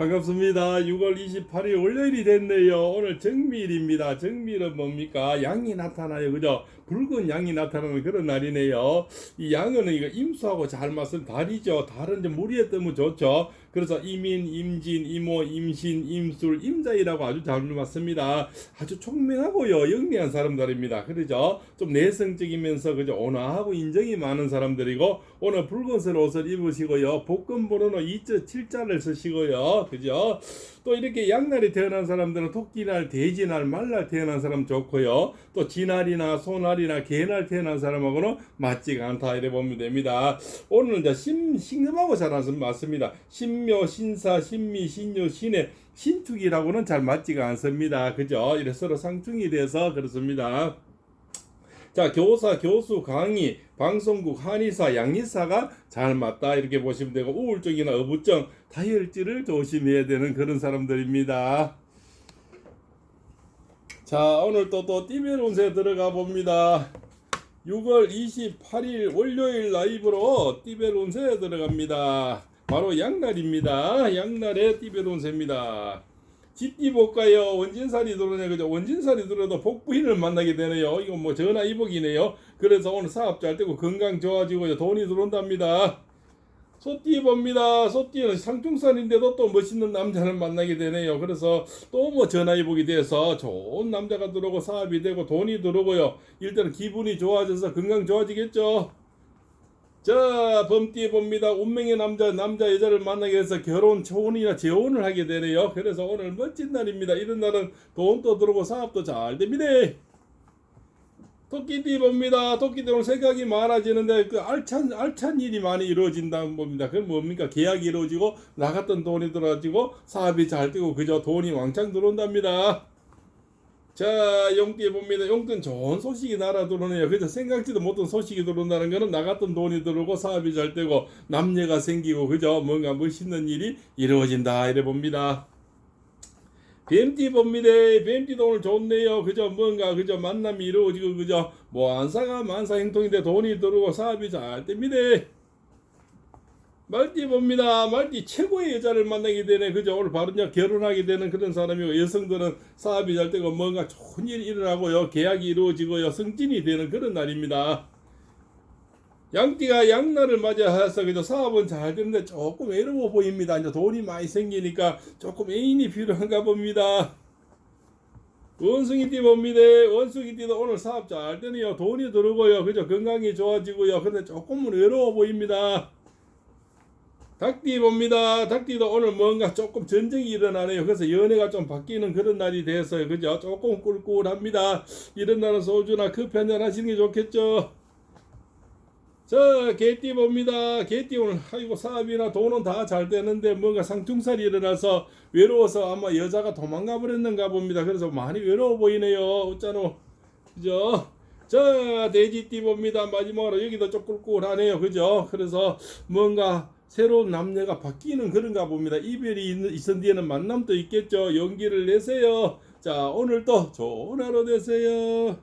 반갑습니다. 6월 28일 월요일이 됐네요. 오늘 정밀입니다. 정밀은 뭡니까? 양이 나타나요. 그죠? 붉은 양이 나타나는 그런 날이네요. 이 양은 이거 임수하고 잘 맞은 달이죠. 달은 좀 무리에 뜨면 좋죠. 그래서 이민, 임진, 이모, 임신, 임술, 임자이라고 아주 잘 맞습니다. 아주 총명하고요. 영리한 사람들입니다. 그러죠? 좀 내성적이면서 그죠? 온화하고 인정이 많은 사람들이고 오늘 붉은색 옷을 입으시고요. 복권 번호는 2.7자를 쓰시고요. 그죠? 또 이렇게 양날이 태어난 사람들은 토끼날, 돼지날, 말날 태어난 사람 좋고요. 또 지날이나 소날이나 개날 태어난 사람하고는 맞지가 않다 이래 보면 됩니다. 오늘은 이제 심, 신금하고 잘 맞습니다. 신묘, 신사, 신미, 신유, 신해, 신축이라고는 잘 맞지가 않습니다. 그죠? 이래 서로 상충이 돼서 그렇습니다. 자, 교사, 교수, 강의, 방송국, 한의사, 양의사가 잘 맞다 이렇게 보시면 되고 우울증이나 어부증, 다혈질을 조심해야 되는 그런 사람들입니다. 자, 오늘 또또 띠별 운세 들어가 봅니다. 6월 28일 월요일 라이브로 띠별 운세 들어갑니다. 바로 양날입니다. 양날의 띠별 운세입니다. 쥐띠 볼까요? 원진살이 들어오네 그죠? 원진살이 들어도 복부인을 만나게 되네요. 이거 뭐 전화 이복이네요. 그래서 오늘 사업 잘 되고 건강 좋아지고 돈이 들어온답니다. 소띠 봅니다. 소띠는 상중산인데도 또 멋있는 남자를 만나게 되네요. 그래서 또 뭐 전화위복이 돼서 좋은 남자가 들어오고 사업이 되고 돈이 들어오고요. 일단은 기분이 좋아져서 건강 좋아지겠죠. 자, 범띠 봅니다. 운명의 남자, 남자, 여자를 만나게 해서 결혼, 초혼이나 재혼을 하게 되네요. 그래서 오늘 멋진 날입니다. 이런 날은 돈도 들어오고 사업도 잘 됩니다. 토끼띠 봅니다. 토끼띠 오늘 생각이 많아지는데 그 알찬 알찬 일이 많이 이루어진다는 겁니다. 그건 뭡니까? 계약이 이루어지고 나갔던 돈이 들어가지고 사업이 잘 되고 그저 돈이 왕창 들어온답니다. 자, 용띠 봅니다. 용띠는 좋은 소식이 날아 들어오네요. 그저 생각지도 못한 소식이 들어온다는 거는 나갔던 돈이 들어오고 사업이 잘 되고 남녀가 생기고 그저 뭔가 멋있는 일이 이루어진다 이래 봅니다. 뱀띠 봅니다. 뱀띠도 오늘 좋네요. 그저 뭔가 그저 만남이 이루어지고 그저 뭐 안사가 만사 행동인데 돈이 들어오고 사업이 잘 됩니다. 말띠 봅니다. 말띠 최고의 여자를 만나게 되네. 그저 오늘 바로요 결혼하게 되는 그런 사람이고 여성들은 사업이 잘 되고 뭔가 좋은 일이 일어나고요 계약이 이루어지고요 승진이 되는 그런 날입니다. 양띠가 양날을 맞이해서 그저 사업은 잘 되는데 조금 외로워 보입니다. 이제 돈이 많이 생기니까 조금 애인이 필요한가 봅니다. 원숭이띠 봅니다. 원숭이띠도 오늘 사업 잘 되네요. 돈이 들어오고요. 그저 건강이 좋아지고요. 근데 조금은 외로워 보입니다. 닭띠 봅니다. 닭띠도 오늘 뭔가 조금 전쟁이 일어나네요. 그래서 연애가 좀 바뀌는 그런 날이 돼서요. 그죠? 조금 꿀꿀합니다. 이런 날은 소주나 커피 한잔 하시는 게 좋겠죠? 자, 개띠 봅니다. 개띠 오늘 아이고 사업이나 돈은 다 잘 되는데 뭔가 상충살이 일어나서 외로워서 아마 여자가 도망가 버렸는가 봅니다. 그래서 많이 외로워 보이네요. 어쩌노. 그죠? 자, 돼지띠 봅니다. 마지막으로 여기도 좀 꿀꿀하네요. 그죠? 그래서 뭔가 새로운 남녀가 바뀌는 그런가 봅니다. 이별이 있는, 있은 뒤에는 만남도 있겠죠. 용기를 내세요. 자, 오늘도 좋은 하루 되세요.